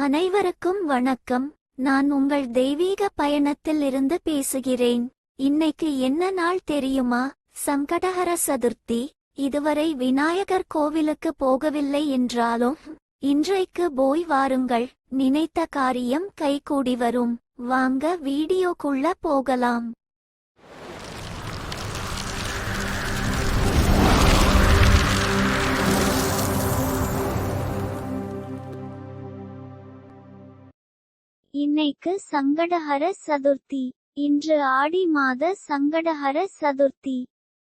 அனைவருக்கும் வணக்கம். நான் உங்கள் தெய்வீக பயணத்தில் இருந்து பேசுகிறேன். இன்னைக்கு என்ன நாள் தெரியுமா? சங்கடஹர சதுர்த்தி. இதுவரை விநாயகர் கோவிலுக்கு போகவில்லை என்றாலும் இன்றைக்கு போய் வாருங்கள். நினைத்த காரியம் கைகூடி வரும். வாங்க வீடியோக்குள்ள போகலாம். இன்னைக்கு சங்கடஹர சதுர்த்தி. இன்று ஆடி மாத சங்கடஹர சதுர்த்தி.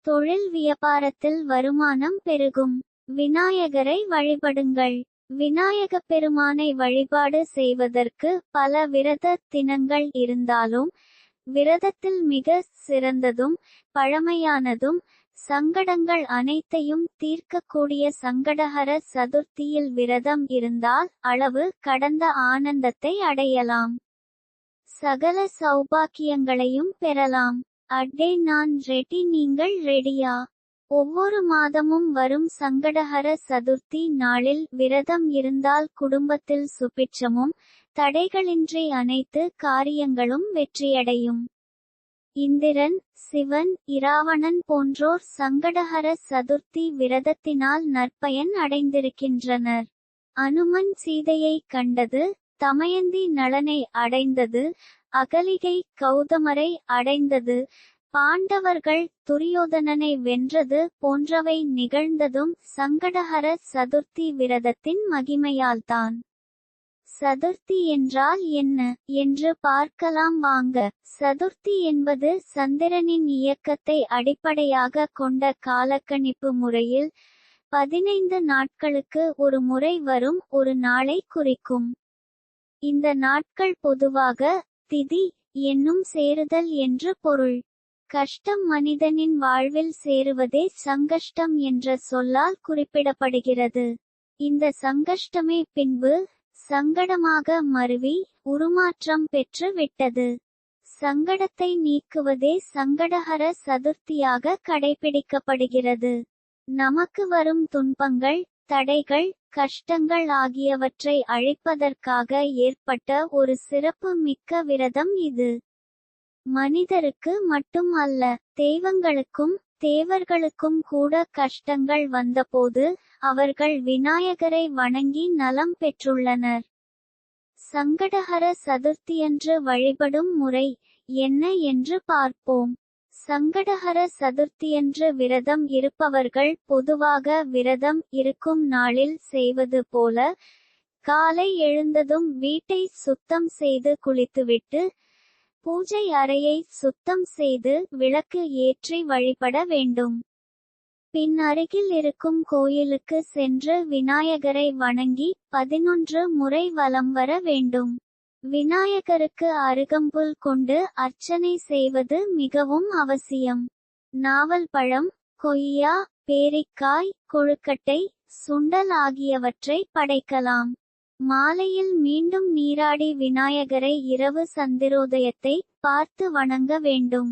தொழில் வியாபாரத்தில் வருமானம் பெருகும். விநாயகரை வழிபடுங்கள். விநாயக பெருமானை வழிபாடு செய்வதற்கு பல விரத தினங்கள் இருந்தாலும் விரதத்தில் மிக சிறந்ததும் பழமையானதும் சங்கடங்கள் அனைத்தையும் தீர்க்கக்கூடிய சங்கடஹர சதுர்த்தியில் விரதம் இருந்தால் அளவு கடந்த ஆனந்தத்தை அடையலாம். சகல சௌபாக்கியங்களையும் பெறலாம். அட்டே நான் ரெடி நீங்கள் ரெடியா? ஒவ்வொரு மாதமும் வரும் சங்கடஹர சதுர்த்தி நாளில் விரதம் இருந்தால் குடும்பத்தில் சுபிட்சமும் தடைகளின்றி அனைத்து காரியங்களும் வெற்றியடையும். இந்திரன் சிவன் இராவணன் போன்றோர் சங்கடஹர சதுர்த்தி விரதத்தினால் நற்பயன் அடைந்திருக்கின்றனர். அனுமன் சீதையை கண்டது தமயந்தி நலனை அடைந்தது அகலிகை கௌதமரை அடைந்தது பாண்டவர்கள் துரியோதனனை வென்றது போன்றவை நிகழ்ந்ததும் சங்கடஹர சதுர்த்தி விரதத்தின் மகிமையால்தான். சதுர்த்தி என்றால் என்ன என்று பார்க்கலாம் வாங்க. சதுர்த்தி என்பது சந்திரனின் இயக்கத்தை அடிப்படையாக கொண்ட காலக்கணிப்பு முறையில் பதினைந்து நாட்களுக்கு ஒரு முறை வரும் ஒரு நாளை குறிக்கும். இந்த நாட்கள் பொதுவாக திதி என்னும் சேருதல் என்று பொருள். கஷ்டம் மனிதனின் வாழ்வில் சேருவதே சங்கஷ்டம் என்ற சொல்லால் குறிப்பிடப்படுகிறது. இந்த சங்கஷ்டமே பின்பு சங்கடமாக மருவி உருமாற்றம் பெற்று விட்டது. சங்கடத்தை நீக்குவதே சங்கடஹர சதுர்த்தியாக கடைபிடிக்கப்படுகிறது. நமக்கு வரும் துன்பங்கள் தடைகள் கஷ்டங்கள் ஆகியவற்றை அழிப்பதற்காக ஏற்பட்ட ஒரு சிறப்பு மிக்க விரதம் இது. மனிதருக்கு மட்டும் அல்ல தெய்வங்களுக்கும் தேவர்களுக்கும் கூட கஷ்டங்கள் வந்தபோது அவர்கள் விநாயகரை வணங்கி நலம் பெற்றுள்ளனர். சங்கடஹர சதுர்த்தியன்று வழிபடும் முறை என்ன என்று பார்ப்போம். சங்கடஹர சதுர்த்தியன்று விரதம் இருப்பவர்கள் பொதுவாக விரதம் இருக்கும் நாளில் செய்வது போல காலை எழுந்ததும் வீட்டை சுத்தம் செய்து குளித்துவிட்டு பூஜை அறையை சுத்தம் செய்து விளக்கு ஏற்றி வழிபட வேண்டும். பின் அருகில் இருக்கும் கோயிலுக்கு சென்று விநாயகரை வணங்கி பதினொன்று முறை வலம் வர வேண்டும். விநாயகருக்கு அருகம்புல் கொண்டு அர்ச்சனை செய்வது மிகவும் அவசியம். நாவல் பழம் கொய்யா பேரிக்காய் கொழுக்கட்டை சுண்டல் ஆகியவற்றை படைக்கலாம். மாலையில் மீண்டும் நீராடி விநாயகரை இரவு சந்திரோதயத்தை பார்த்து வணங்க வேண்டும்.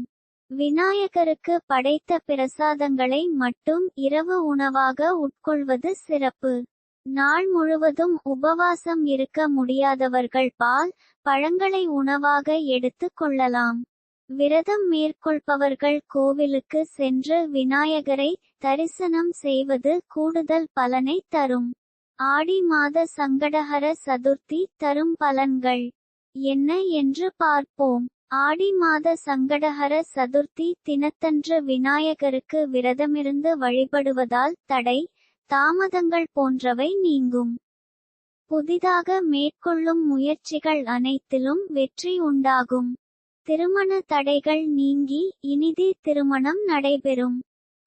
விநாயகருக்கு படைத்த பிரசாதங்களை மட்டும் இரவு உணவாக உட்கொள்வது சிறப்பு. நாள் முழுவதும் உபவாசம் இருக்க முடியாதவர்கள் பால் பழங்களை உணவாக எடுத்து கொள்ளலாம். விரதம் மேற்கொள்பவர்கள் கோவிலுக்கு சென்று விநாயகரை தரிசனம் செய்வது கூடுதல் பலனை தரும். ஆடி மாத சங்கடஹர சதுர்த்தி தரும் பலன்கள். என்ன என்று பார்ப்போம். ஆடி மாத சங்கடஹர சதுர்த்தி தினத்தன்று விநாயகருக்கு விரதமிருந்து வழிபடுவதால் தடை தாமதங்கள் போன்றவை நீங்கும். புதிதாக மேற்கொள்ளும் முயற்சிகள் அனைத்திலும் வெற்றி உண்டாகும். திருமண தடைகள் நீங்கி இனிதி திருமணம் நடைபெறும்.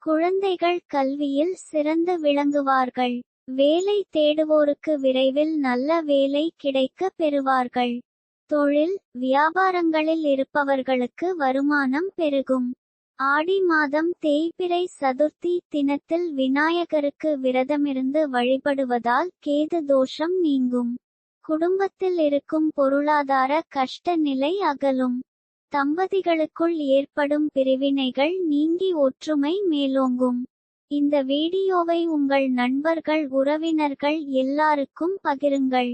குழந்தைகள் கல்வியில் சிறந்து விளங்குவார்கள். வேலை தேடுவோருக்கு விரைவில் நல்ல வேலை கிடைக்க பெறுவார்கள். தொழில் வியாபாரங்களில் இருப்பவர்களுக்கு வருமானம் பெருகும். ஆடி மாதம் தேய்பிறை சதுர்த்தி தினத்தில் விநாயகருக்கு விரதமிருந்து வழிபடுவதால் கேது தோஷம் நீங்கும். குடும்பத்தில் இருக்கும் பொருளாதார கஷ்ட நிலை அகலும். தம்பதிகளுக்குள் ஏற்படும் பிரிவினைகள் நீங்கி ஒற்றுமை மேலோங்கும். இந்த வீடியோவை உங்கள் நண்பர்கள் உறவினர்கள் எல்லாருக்கும் பகிருங்கள்.